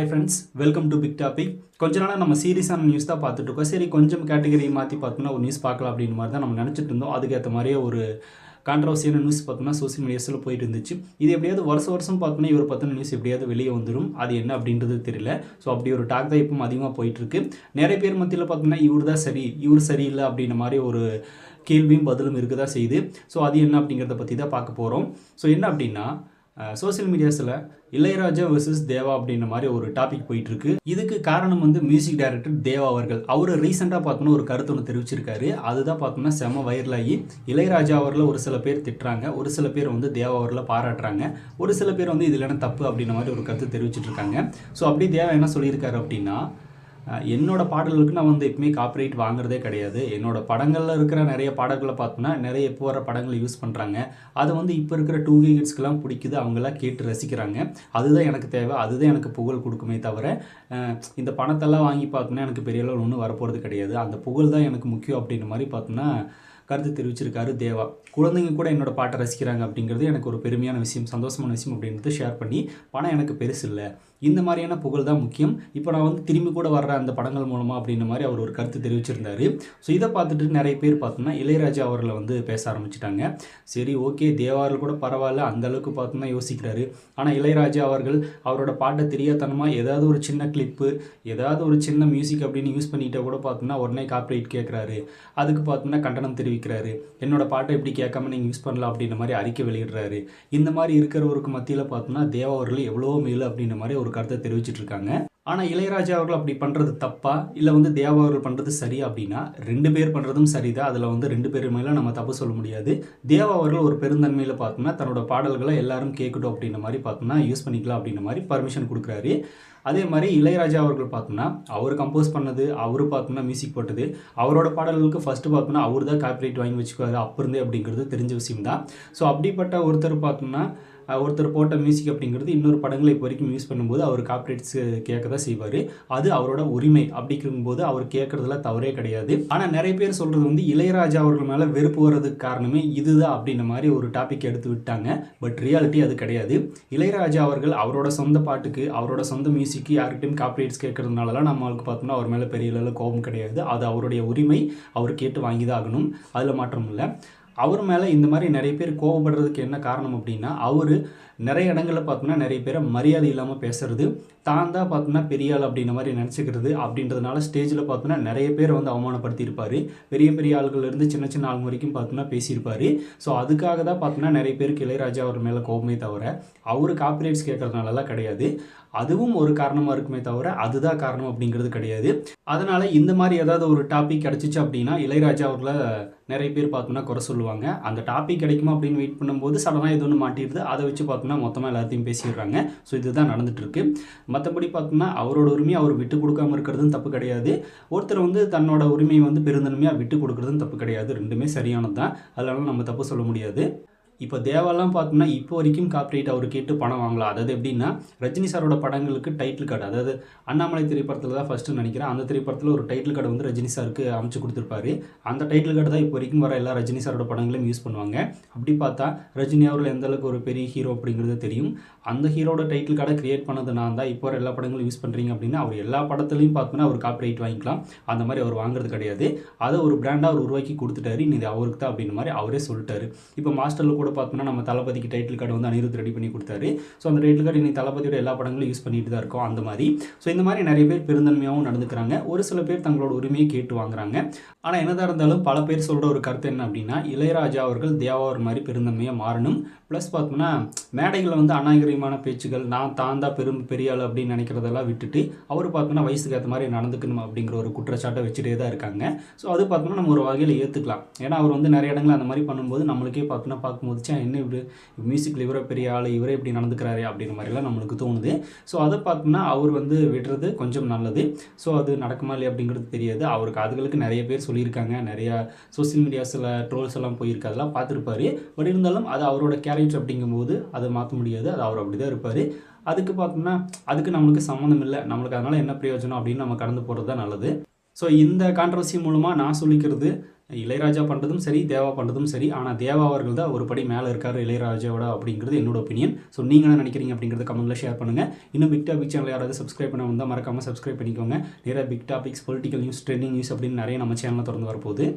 Hi friends welcome to Big Topic கொஞ்ச நாளாக நம்ம சீரியஸான நியூஸ் தான் பார்த்துட்டு இருக்கோம். சரி கொஞ்சம் கேட்டகரி மாற்றி பார்த்தோம்னா ஒரு நியூஸ் பார்க்கலாம் அப்படின்னு மாதிரி தான் நம்ம நினச்சிட்டு இருந்தோம். அதுக்கேற்ற மாதிரியே ஒரு கான்ட்ரவர்சியான நியூஸ் பார்த்தோம்னா சோசியல் மீடியாஸில் போயிட்டு இருந்துச்சு. இது எப்படியாவது வருஷம் வருஷம் பார்த்தோம்னா இவர் பற்றின நியூஸ் எப்படியாவது வெளியே வந்துடும் அது என்ன அப்படின்றது தெரியல. ஸோ அப்படி ஒரு டாக் தான் இப்போ அதிகமாக போயிட்டுருக்கு நிறைய பேர் மத்தியில் பார்த்தோம்னா இவர் தான் சரி இவர் சரியில்லை அப்படின்ற மாதிரி ஒரு கேள்வியும் பதிலும் இருக்க தான் செய்யுது. ஸோ அது என்ன அப்படிங்கிறத பற்றி தான் பார்க்க போகிறோம் ஸோ என்ன அப்படின்னா சோசியல் மீடியாஸில் இளையராஜா வெர்சஸ் தேவா அப்படின்ற மாதிரி ஒரு டாபிக் போயிட்டு இருக்கு இதுக்கு காரணம் வந்து மியூசிக் டைரக்டர் தேவா அவர்கள். அவர் ரீசெண்டாக பார்த்தோன்னா ஒரு கருத்து ஒன்று தெரிவிச்சிருக்காரு. அதுதான் பார்த்தோம்னா செம வைரலாகி இளையராஜா அவரில் ஒரு சில பேர் திட்டுறாங்க. ஒரு சில பேர் வந்து தேவா அவரில் பாராட்டுறாங்க. ஒரு சில பேர் வந்து இதில் என்ன தப்பு அப்படின்ற மாதிரி ஒரு கருத்து தெரிவிச்சிட்டு இருக்காங்க ஸோ அப்படி தேவா என்ன சொல்லியிருக்காரு அப்படின்னா என்னோடய என்னோட பாடல்களுக்கு நான் வந்து எப்பவுமே காப்பிரைட் வாங்குறதே கிடையாது. என்னோட படங்களில் இருக்கிற நிறைய பாடல்களை பார்த்தோன்னா நிறைய இப்போ வர படங்களை யூஸ் பண்ணுறாங்க அதை வந்து இப்போ இருக்கிற டூ கிட்ஸ்க்கெலாம் பிடிக்குது. அவங்களாம் கேட்டு ரசிக்கிறாங்க. அதுதான் எனக்கு தேவை. அதுதான் எனக்கு புகழ் கொடுக்குமே தவிர இந்த பணத்தெல்லாம் வாங்கி பார்த்தோன்னா எனக்கு பெரிய அளவில் ஒன்றும் வரப்போகிறது கிடையாது. அந்த புகழ் தான் எனக்கு முக்கியம் அப்படின்ற மாதிரி பார்த்தோன்னா கருத்து தெரிவிச்சிருக்காரு தேவா. குழந்தைங்க கூட என்னோட பாட்டை ரசிக்கிறாங்க அப்படிங்கிறது எனக்கு ஒரு பெருமையான விஷயம் சந்தோஷமான விஷயம் அப்படின்றது ஷேர் பண்ணி பணம் எனக்கு பெருசு இல்லை. இந்த மாதிரியான புகழ் தான் முக்கியம். இப்போ நான் வந்து திரும்பி கூட வர்ற அந்த படங்கள் மூலமாக அப்படின்ற மாதிரி அவர் ஒரு கருத்து தெரிவிச்சிருந்தார். ஸோ இதை பார்த்துட்டு நிறைய பேர் பார்த்தோம்னா இளையராஜா அவர்களை வந்து பேச ஆரம்பிச்சிட்டாங்க. சரி ஓகே தேவாரில் கூட பரவாயில்ல அந்த அளவுக்கு பார்த்தோம்னா யோசிக்கிறாரு. ஆனால் இளையராஜா அவர்கள் அவரோட பாட்டை தெரியாதனமாக ஏதாவது ஒரு சின்ன கிளிப்பு ஏதாவது ஒரு சின்ன மியூசிக் அப்படின்னு யூஸ் பண்ணிட்டா கூட பார்த்தோம்னா உடனே காப்பிரைட் கேட்குறாரு. அதுக்கு பார்த்தோம்னா கண்டனம் தெரிவிக்கிறாரு. என்னோட பாட்டை இப்படி கேட்காம நீங்கள் யூஸ் பண்ணலாம் அப்படின்ற மாதிரி அறிக்கை வெளியிடுறாரு. இந்த மாதிரி இருக்கிறவருக்கு மத்தியில் பார்த்தோம்னா தேவா அவர்கள் எவ்வளோ மேலு அப்படின்ற மாதிரி ஒரு கருத்தை தெரிவிச்சிட்டு இருக்காங்க ஆனால் இளையராஜா அவர்கள் அப்படி பண்ணுறது தப்பா? இல்லை வந்து தேவா அவர்கள் பண்ணுறது சரியா அப்படின்னா ரெண்டு பேர் பண்ணுறதும் சரிதான். அதில் வந்து ரெண்டு பேர் மேலே நம்ம தப்பு சொல்ல முடியாது. தேவா அவர்கள் ஒரு பெருந்தன்மையில் பார்த்தோம்னா தன்னோட பாடல்களை எல்லாரும் கேட்கட்டும் அப்படின்ற மாதிரி பார்த்தோம்னா யூஸ் பண்ணிக்கலாம் அப்படின்ற மாதிரி பர்மிஷன் கொடுக்குறாரு. அதே மாதிரி இளையராஜா அவர்கள் பார்த்தோம்னா அவர் கம்போஸ் பண்ணது அவர் பார்த்தோம்னா மியூசிக் போட்டது அவரோட பாடல்களுக்கு ஃபஸ்ட்டு பார்த்தோம்னா அவர் தான் காப்பிரைட் வாங்கி வச்சுக்குவாரு அப்போ இருந்தே அப்படிங்கிறது தெரிஞ்ச விஷயம் தான் ஸோ அப்படிப்பட்ட ஒருத்தர் பார்த்தோம்னா ஒருத்தர் போட்ட மியூசிக் அப்படிங்கிறது இன்னொரு படங்களை இப்போ வரைக்கும் யூஸ் பண்ணும்போது அவர் காப்பிரைட்ஸ் கேட்க தான் செய்வார். அது அவரோட உரிமை அப்படிங்கும்போது அவர் கேட்குறதுல தவறே கிடையாது. ஆனால் நிறைய பேர் சொல்கிறது வந்து இளையராஜா அவர்கள் மேலே வெறுப்பு வர்றதுக்கு காரணமே இதுதான் அப்படின்ற மாதிரி ஒரு டாபிக் எடுத்து விட்டாங்க. பட் ரியாலிட்டி அது கிடையாது. இளையராஜா அவர்கள் அவரோட சொந்த பாட்டுக்கு அவரோட சொந்த மியூசிக்கு யார்கிட்டையும் காப்பிரைட்ஸ் கேட்கறதுனாலலாம் நம்மளுக்கு பார்த்தோம்னா அவர் மேலே பெரிய அளவில் கோபம் கிடையாது. அது அவருடைய உரிமை. அவர் கேட்டு வாங்கி தான் ஆகணும். அதில் மாற்றம் இல்லை. அவர் மேலே இந்த மாதிரி நிறைய பேர் கோவப்படுறதுக்கு என்ன காரணம் அப்படின்னா அவர் நிறைய இடங்களில் பார்த்தோம்னா நிறைய பேரை மரியாதை இல்லாமல் பேசுறது தான் தான் பார்த்தோம்னா பெரிய ஆள் அப்படின்ற மாதிரி நினச்சிக்கிறது அப்படின்றதுனால ஸ்டேஜில் பார்த்தோம்னா நிறைய பேர் வந்து அவமானப்படுத்தியிருப்பார். பெரிய பெரிய ஆள்கள்லேருந்து சின்ன சின்ன ஆள் வரைக்கும் பார்த்தோம்னா பேசியிருப்பார். ஸோ அதுக்காக தான் பார்த்தோம்னா நிறைய பேருக்கு இளையராஜா அவர் மேலே கோபமே தவிர அவர் காப்பிரைட்ஸ் கேட்கறதுனாலலாம் கிடையாது. அதுவும் ஒரு காரணமாக இருக்குமே தவிர அதுதான் காரணம் அப்படிங்கிறது கிடையாது. அதனால் இந்த மாதிரி ஏதாவது ஒரு டாபிக் கிடச்சிச்சு அப்படின்னா இளையராஜா அவர்களை நிறைய பேர் பார்த்தோம்னா குறை சொல்லுவாங்க. அந்த டாபிக் கிடைக்குமா அப்படின்னு வெயிட் பண்ணும்போது சடனாக எது ஒன்று மாட்டிடுது. அதை வச்சு பார்த்தோம்னா மொத்தமாக எல்லாத்தையும் பேசிடுறாங்க. ஸோ இதுதான் நடந்துட்டு மற்றபடி பார்த்தோம்னா அவரோட உரிமையை அவர் விட்டு கொடுக்காம இருக்கிறதும் தப்பு கிடையாது. ஒருத்தர் வந்து தன்னோட உரிமையை வந்து பெருந்தன்மையாக விட்டு கொடுக்குறதும் தப்பு கிடையாது. ரெண்டுமே சரியானது தான் அதனால நம்ம தப்பு சொல்ல முடியாது. இப்போ தேவாலாம் பார்த்தோம்னா இப்போ வரைக்கும் காப்பிரைட் அவர் கேட்டு பணம் வாங்கலாம் அதாவது எப்படின்னா ரஜினி சாரோட படங்களுக்கு டைட்டில் கார்டு அதாவது அண்ணாமலை திரைப்படத்தில் தான் ஃபஸ்ட்டு நினைக்கிறேன் அந்த திரைப்படத்தில் ஒரு டைட்டில் கார்டு வந்து ரஜினி சாருக்கு அமைச்சு கொடுத்துருப்பாரு. அந்த டைட்டில் கார்டு தான் இப்போ வரைக்கும் வர எல்லா ரஜினி சாரோட படங்களையும் யூஸ் பண்ணுவாங்க. அப்படி பார்த்தா ரஜினி அவர்கள் எந்த அளவுக்கு ஒரு பெரிய ஹீரோ அப்படிங்கிறது தெரியும். அந்த ஹீரோட டைட்டில் கார்டை கிரியேட் பண்ணது நான் தான். இப்போ வர எல்லா படங்களும் யூஸ் பண்ணுறீங்க அப்படின்னா அவர் எல்லா படத்துலையும் பார்த்தோன்னா அவர் காப்பிரைட் வாங்கிக்கலாம். அந்த மாதிரி அவர் வாங்குறது கிடையாது. அதை ஒரு பிராண்டாக அவர் உருவாக்கி கொடுத்துட்டாரு. இது அவருக்கு தான் அப்படின்ற மாதிரி அவரே சொல்லிட்டாரு. இப்போ மாஸ்டரில் கூட பார்த்தோம்னா நம்ம தளபதிக்கு டைட்டில் கார்டு வந்து அனிருத் ரெடி பண்ணி கொடுத்தாரு. ஸோ அந்த டைட்டில் கார்டு இன்னைக்கு தளபதியோட எல்லா படங்களும் யூஸ் பண்ணிட்டு தான் இருக்கும் அந்த மாதிரி. ஸோ இந்த மாதிரி நிறைய பேர் பெருந்தன்மையாகவும் நடந்துக்கிறாங்க. ஒரு சில பேர் தங்களோட உரிமையை கேட்டு வாங்குறாங்க. ஆனால் என்னதாக இருந்தாலும் பல பேர் சொல்கிற ஒரு கருத்து என்ன அப்படின்னா இளையராஜா அவர்கள் தேவாவர் மாதிரி பெருந்தன்மையாக மாறணும். ப்ளஸ் பார்த்தோம்னா மேடைகளில் வந்து அநாகரிகமான பேச்சுகள் நான் தான் தான் பெரும் பெரியாள் அப்படின்னு நினைக்கிறதெல்லாம் விட்டுட்டு அவர் பார்த்தோம்னா வயசுக்கு ஏற்ற மாதிரி நடந்துக்கணும் அப்படிங்கிற ஒரு குற்றச்சாட்டை வச்சுட்டே தான் இருக்காங்க. ஸோ அது பார்த்தோம்னா நம்ம ஒரு வகையில் ஏற்றுக்கலாம் ஏன்னா அவர் வந்து நிறைய இடங்கள் அந்த மாதிரி பண்ணும்போது நம்மளுக்கே பார்த்தோம்னா பார்க்கும்போது "ச்சே, என்ன இப்படி மியூசிக்கில் இவரே பெரிய ஆள் இவரே இப்படி நடந்துக்கிறாரு அப்படின்ற மாதிரிலாம் நம்மளுக்கு தோணுது. ஸோ அதை பார்த்தோம்னா அவர் வந்து விடுறது கொஞ்சம் நல்லது. ஸோ அது நடக்குமா இல்லையா அப்படிங்கிறது தெரியாது. அவருக்கு அதுகளுக்கு நிறைய பேர் சொல்லியிருக்காங்க. நிறையா சோஷியல் மீடியாஸில் ட்ரோல்ஸ் எல்லாம் போயிருக்கு அதெல்லாம் பார்த்துருப்பாரு. பட் இருந்தாலும் அது அவரோட கேரக்டர் அப்படிங்கும்போது அதை மாற்ற முடியாது. அது அவர் அப்படி தான் இருப்பார். அதுக்கு பார்த்தோம்னா அதுக்கு நம்மளுக்கு சம்மந்தம் இல்லை. நம்மளுக்கு அதனால் என்ன பிரயோஜனம் அப்படின்னு நம்ம கடந்து போகிறது தான் நல்லது. ஸோ இந்த கான்ட்ரவர்சி மூலமாக நான் சொல்லிக்கிறது இளையராஜா பண்ணுறதும் சரி தேவா பண்ணுறதும் சரி. ஆனால் தேவா அவர்கள் தான் ஒரு படி மேலே இருக்கார் இளையராஜாவோட அப்படிங்கிறது என்னோட ஒப்பீனியன் ஸோ நீங்கள் என்ன நினைக்கிறீங்க அப்படிங்கிறத கமெண்ட்டில் ஷேர் பண்ணுங்கள் இன்னும் பிக் டாபிக் சேனல் யாராவது சப்ஸ்கிரைப் பண்ண வந்தால் மறக்காமல் சப்ஸ்கிரைப் பண்ணிக்கோங்க. நிறைய big topics political news trending news அப்படின்னு நிறைய நம்ம சேனலில் திறந்து வரப்போகுது.